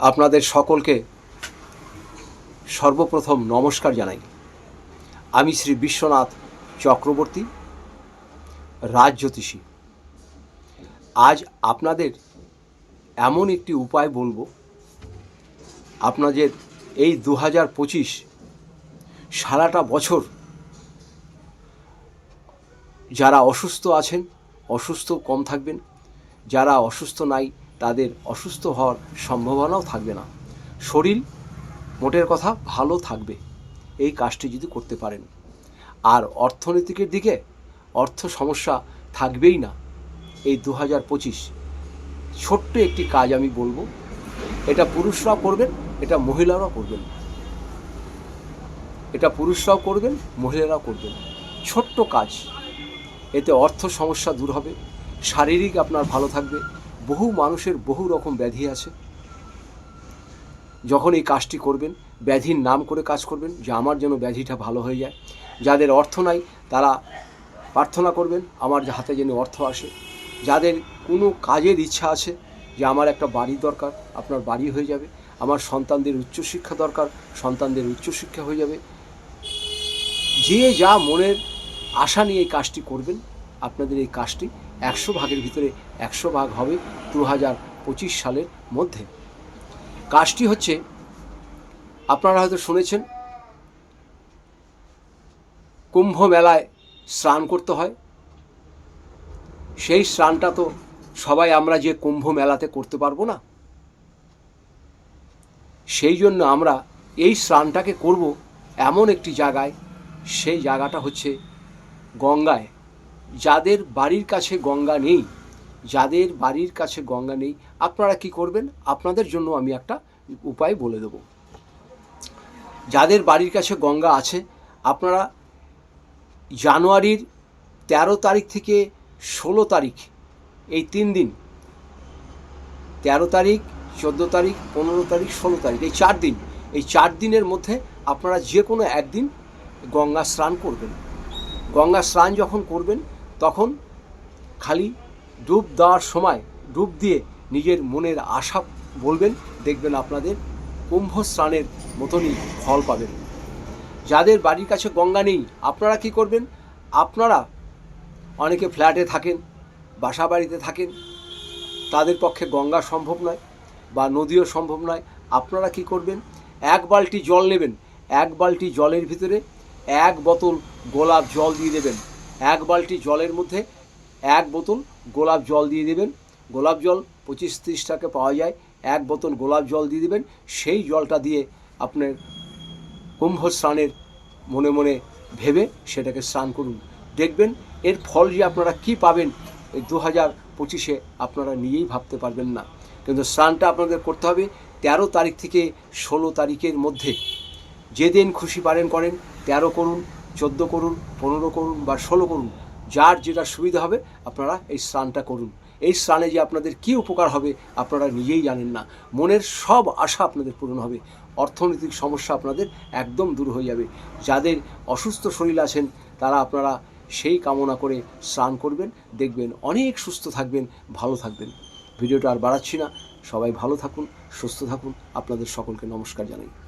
আপনাদের সকলকে সর্বপ্রথম নমস্কার জানাই। আমি শ্রী বিশ্বনাথ চক্রবর্তী, রাজজ্যোতিষী। আজ আপনাদের এমন একটি উপায় বলব, আপনাদের এই দু হাজার পঁচিশ সারাটা বছর যারা অসুস্থ আছেন, অসুস্থ কম থাকবেন, যারা অসুস্থ নাই তাদের অসুস্থ হওয়ার সম্ভাবনাও থাকবে না। শরীর মোটের কথা ভালো থাকবে। এই কাজটি যদি করতে পারেন। আর অর্থনৈতিকের দিকে অর্থ সমস্যা থাকবেই না। এই দু হাজার পঁচিশ ছোট্ট একটি কাজ আমি বলব। এটা পুরুষরাও করবেন, এটা মহিলারাও করবেন। এটা পুরুষরাও করবেন, মহিলারাও করবেন। ছোট্ট কাজ। এতে অর্থ সমস্যা দূর হবে। শারীরিক আপনার ভালো থাকবে। বহু মানুষের বহু রকম ব্যাধি আছে। যখন এই কাজটি করবেন, ব্যাধির নাম করে কাজ করবেন, যে আমার যেন ব্যাধিটা ভালো হয়ে যায়। যাদের অর্থ নাই, তারা প্রার্থনা করবেন, আমার হাতে যেন অর্থ আসে। যাদের কোনো কাজের ইচ্ছা আছে, যে আমার একটা বাড়ি দরকার, আপনার বাড়ি হয়ে যাবে। আমার সন্তানদের উচ্চশিক্ষা দরকার, সন্তানদের উচ্চশিক্ষা হয়ে যাবে। যে যা মনের আশা নিয়ে এই কাজটি করবেন, আপনাদের এই কাজটি একশো ভাগের ভিতরে একশো ভাগ হবে দু হাজার পঁচিশ সালের মধ্যে। কাজটি হচ্ছে, আপনারা হয়তো শুনেছেন, কুম্ভ মেলায় স্নান করতে হয়। সেই স্নানটা তো সবাই আমরা যে কুম্ভ মেলাতে করতে পারব না, সেই জন্য আমরা এই স্নানটাকে করব এমন একটি জায়গায়। সেই জায়গাটা হচ্ছে গঙ্গায়। যাদের বাড়ির কাছে গঙ্গা নেই, যাদের বাড়ির কাছে গঙ্গা নেই, আপনারা কি করবেন? আপনাদের জন্য আমি একটা উপায় বলে দেব। যাদের বাড়ির কাছে গঙ্গা আছে, আপনারা জানুয়ারির তেরো তারিখ থেকে ষোলো তারিখ, এই তিন দিন, তেরো তারিখ, চোদ্দ তারিখ, পনেরো তারিখ, ষোলো তারিখ, এই চার দিন, এই চার দিনের মধ্যে আপনারা যে কোনো একদিন গঙ্গা স্নান করবেন। গঙ্গা স্নান যখন করবেন তখন খালি ডুব দেওয়ার সময় ডুব দিয়ে নিজের মনের আশা বলবেন, দেখবেন আপনাদের কুম্ভ স্নানের মতনই ফল পাবেন। যাদের বাড়ির কাছে গঙ্গা নেই, আপনারা কি করবেন? আপনারা অনেকে ফ্ল্যাটে থাকেন বাসা বাড়িতে থাকেন, তাদের পক্ষে গঙ্গা সম্ভব নয় বা নদীও সম্ভব নয়। আপনারা কি করবেন? এক বালতি জল নেবেন, এক বালতি জলের ভিতরে এক বোতল গোলাপ জল দিয়ে দেবেন। এক বালতি জলের মধ্যে এক বোতল গোলাপ জল দিয়ে দেবেন। গোলাপ জল পঁচিশ তিরিশ টাকা পাওয়া যায়। এক বোতল গোলাপ জল দিয়ে দেবেন। সেই জলটা দিয়ে আপনার কুম্ভ স্নানের মনে মনে ভেবে সেটাকে স্নান করুন। দেখবেন এর ফল যে আপনারা কি পাবেন, এই দু হাজার পঁচিশে আপনারা নিজেই ভাবতে পারবেন না। কিন্তু স্নানটা আপনাদের করতে হবে। তেরো তারিখ থেকে ষোলো তারিখের মধ্যে যেদিন খুশি পারেন করেন, তেরো করুন। চোদ্দ করুন, পনেরো করুন বা ষোলো করুন, যার যেটা সুবিধা হবে আপনারা এই স্নানটা করুন। এই স্নানে যে আপনাদের কি উপকার হবে আপনারা নিজেই জানেন না। মনের সব আশা আপনাদের পূরণ হবে। অর্থনৈতিক সমস্যা আপনাদের একদম দূর হয়ে যাবে। যাদের অসুস্থ শরীর আছেন, তারা আপনারা সেই কামনা করে স্নান করবেন, দেখবেন অনেক সুস্থ থাকবেন, ভালো থাকবেন। ভিডিওটা আর বাড়াচ্ছি না। সবাই ভালো থাকুন, সুস্থ থাকুন। আপনাদের সকলকে নমস্কার জানাই।